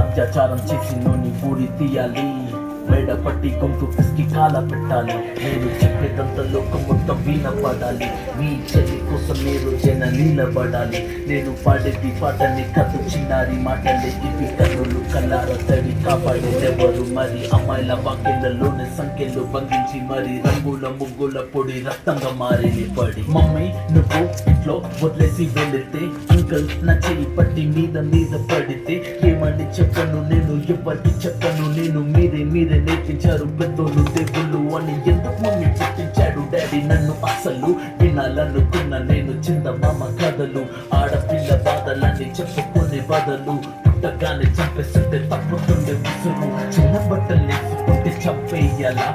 అత్యాచారం చేసి నోని పూరి తీయాలి. మేడ పట్టి గొంతు పిసికి కాల పెట్టాలి. నేను చెప్పేదంత లోకం మొత్తం పడాలి మీ చెల్లి కోసం మీరు జన పడాలి నేను పాడేది పాటని కథ చిన్నారి మాటలే. ఇవి కన్నులు కల్లార తడి కాపాడేదెవరు? మరి అమ్మాయిల వాక్యలలోనే సంఖ్యలు బంధించి మరి రంగుల ముగ్గుల పొడి రక్తంగా మారే పడి మమ్మీ నువ్వు ఇంట్లో వదిలేసి వెళితే అంకల్ నా చెయ్యి పట్టి మీద మీద పడితే ఏమని చెప్పను నేను ఎవరికి చెప్పను. నేను మీరే మీరే నేర్పించారు పెద్దోళ్ళు దేవుళ్ళు అని ఎందుకు మమ్మీ పుట్టించాడు డాడీ? నన్ను అసలు వినాలనుకున్న నేను చిన్న మామ కథలు ఆడపిల్ల బాధలని చెప్పుకునే బాధలు పుట్టగానే చంపేస్తుంటే తప్పుతుండే విసురు. చిన్న బట్టలు వేసుకుంటే చంపేయాలా?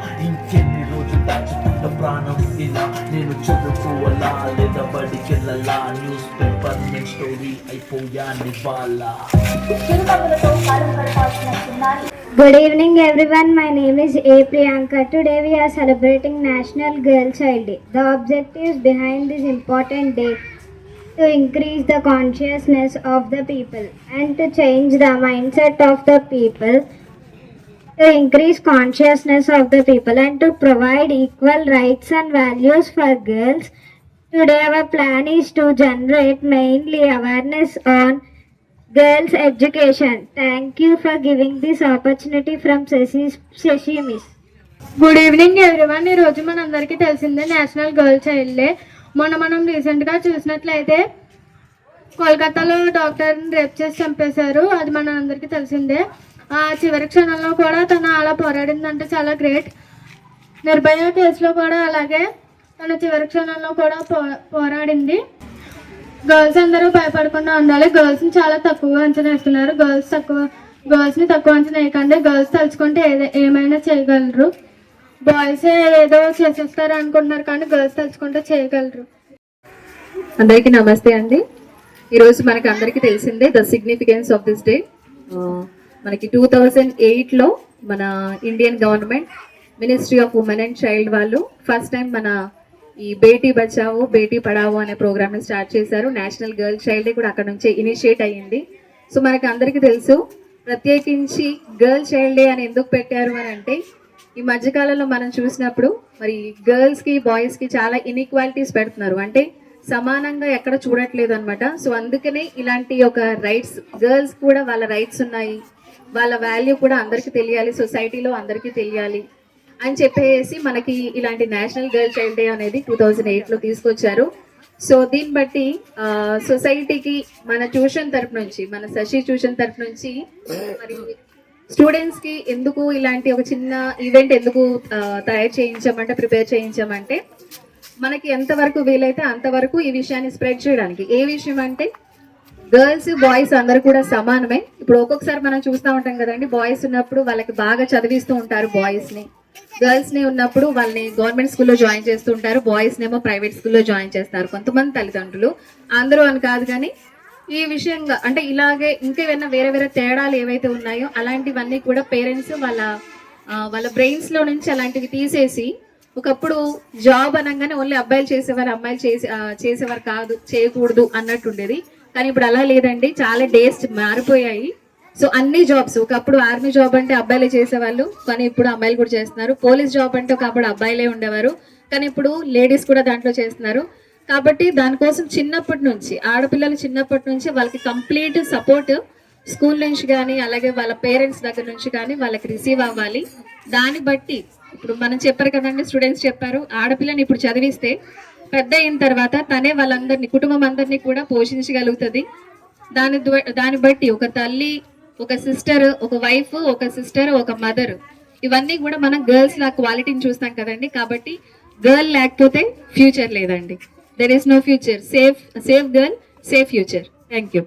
ఇలా నేను చదువుకోవాలా లేదా బడికెళ్ళాలా న్యూస్ పేపర్ నేను స్టోరీ అయిపోయాని వాళ్ళ Good evening, everyone. My name is A. Priyanka. Today we are celebrating National Girl Child Day. The objectives behind this important day to increase the consciousness of the people and to change the mindset of the people, to increase consciousness of the people and to provide equal rights and values for girls. Today our plan is to generate mainly awareness on girls education. Thank you for giving this opportunity from Shashi, Shashi Miss. Good evening everyone ఈ రోజు మనందరికీ తెలిసిందే national girl child day మొన్న మనం రీసెంట్గా చూసినట్లయితే కోల్కతాలో డాక్టర్ని రేప్ చేసి చంపేశారు అది మన అందరికీ తెలిసిందే ఆ చివరి క్షణంలో కూడా తను అలా పోరాడిందంటే చాలా గ్రేట్. నిర్భయ కేసులో కూడా అలాగే తన చివరి క్షణంలో కూడా పో పోరాడింది. గర్ల్స్ అందరూ భయపడకుండా ఉండాలి. గర్ల్స్ని చాలా తక్కువగా అంచనా వేస్తున్నారు. గర్ల్స్ తక్కువ గర్ల్స్ని తక్కువ అంచనా వేయకండి. గర్ల్స్ తలుచుకుంటే ఏదే ఏమైనా చేయగలరు. బాయ్స్ ఏదో చేసేస్తారు అనుకుంటున్నారు కానీ గర్ల్స్ తలుచుకుంటే చేయగలరు. అందరికీ నమస్తే అండి. ఈరోజు మనకి అందరికీ తెలిసిందే the significance of this day. మనకి టూ థౌజండ్ ఎయిట్లో మన Indian government ministry of women and child వాళ్ళు ఫస్ట్ టైం మన ఈ బేటీ బచావో బేటీ పడావో అనే ప్రోగ్రామ్ని స్టార్ట్ చేశారు. నేషనల్ గర్ల్ చైల్డ్ డే కూడా అక్కడ నుంచే ఇనిషియేట్ అయ్యింది. సో మనకి అందరికీ తెలుసు ప్రత్యేకించి గర్ల్ చైల్డ్ డే అని ఎందుకు పెట్టారు అని అంటే ఈ మధ్యకాలంలో మనం చూసినప్పుడు మరి గర్ల్స్కి బాయ్స్కి చాలా ఇన్ఈక్వాలిటీస్ పెడుతున్నారు. అంటే సమానంగా ఎక్కడ చూడట్లేదు అనమాట సో అందుకనే ఇలాంటి ఒక రైట్స్ గర్ల్స్ కూడా వాళ్ళ రైట్స్ ఉన్నాయి. వాళ్ళ వాల్యూ కూడా అందరికీ తెలియాలి సొసైటీలో అందరికీ తెలియాలి అని చెప్పేసి మనకి ఇలాంటి నేషనల్ గర్ల్ చైల్డ్ డే అనేది టూ థౌజండ్ ఎయిట్లో తీసుకొచ్చారు. సో దీన్ని బట్టి సొసైటీకి మన ట్యూషన్ తరపు నుంచి మన శశి ట్యూషన్ తరపు నుంచి మరి స్టూడెంట్స్కి ఎందుకు ఇలాంటి ఒక చిన్న ఈవెంట్ ఎందుకు తయారు చేయించామంటే ప్రిపేర్ చేయించామంటే మనకి ఎంతవరకు వీలైతే అంతవరకు ఈ విషయాన్ని స్ప్రెడ్ చేయడానికి. ఏ విషయం అంటే గర్ల్స్ బాయ్స్ అందరు కూడా సమానమే. ఇప్పుడు ఒక్కొక్కసారి మనం చూస్తూ ఉంటాం కదండి బాయ్స్ ఉన్నప్పుడు వాళ్ళకి బాగా చదివిస్తూ ఉంటారు బాయ్స్ని. గర్ల్స్ని ఉన్నప్పుడు వాళ్ళని గవర్నమెంట్ స్కూల్లో జాయిన్ చేస్తూ ఉంటారు బాయ్స్ నేమో ప్రైవేట్ స్కూల్లో జాయిన్ చేస్తారు కొంతమంది తల్లిదండ్రులు. అందరూ అని కాదు కానీ ఈ విషయంగా అంటే ఇలాగే ఇంకేమైనా వేరే వేరే తేడాలు ఏవైతే ఉన్నాయో అలాంటివన్నీ కూడా పేరెంట్స్ వాళ్ళ వాళ్ళ బ్రెయిన్స్లో నుంచి అలాంటివి తీసేసి ఒకప్పుడు జాబ్ అనగానే ఓన్లీ అబ్బాయిలు చేసేవారు అమ్మాయిలు చేసే చేసేవారు కాదు చేయకూడదు అన్నట్టు ఉండేది. కానీ ఇప్పుడు అలా లేదండి. చాలా డేస్ట్ మారిపోయాయి. సో అన్ని జాబ్స్ ఒకప్పుడు ఆర్మీ జాబ్ అంటే అబ్బాయిలే చేసేవాళ్ళు కానీ ఇప్పుడు అమ్మాయిలు కూడా చేస్తున్నారు. పోలీస్ జాబ్ అంటే ఒకప్పుడు అబ్బాయిలే ఉండేవారు కానీ ఇప్పుడు లేడీస్ కూడా దాంట్లో చేస్తున్నారు. కాబట్టి దానికోసం చిన్నప్పటి నుంచి ఆడపిల్లలు చిన్నప్పటి నుంచి వాళ్ళకి కంప్లీట్ సపోర్ట్ స్కూల్ నుంచి కానీ అలాగే వాళ్ళ పేరెంట్స్ దగ్గర నుంచి కానీ వాళ్ళకి రిసీవ్ అవ్వాలి. దాన్ని బట్టి ఇప్పుడు మనం చెప్పారు కదండి స్టూడెంట్స్ చెప్పారు ఆడపిల్లని ఇప్పుడు చదివిస్తే పెద్ద అయిన తర్వాత తనే వాళ్ళందరినీ కుటుంబం అందరినీ కూడా పోషించగలుగుతుంది. దాని దాన్ని బట్టి ఒక తల్లి ఒక సిస్టర్ ఒక వైఫ్ ఒక సిస్టర్ ఒక మదర్ ఇవన్నీ కూడా మనం గర్ల్స్ లా క్వాలిటీని చూస్తాం కదండి. కాబట్టి గర్ల్ లేకపోతే ఫ్యూచర్ లేదండి. There is no future safe safe girl safe future thank you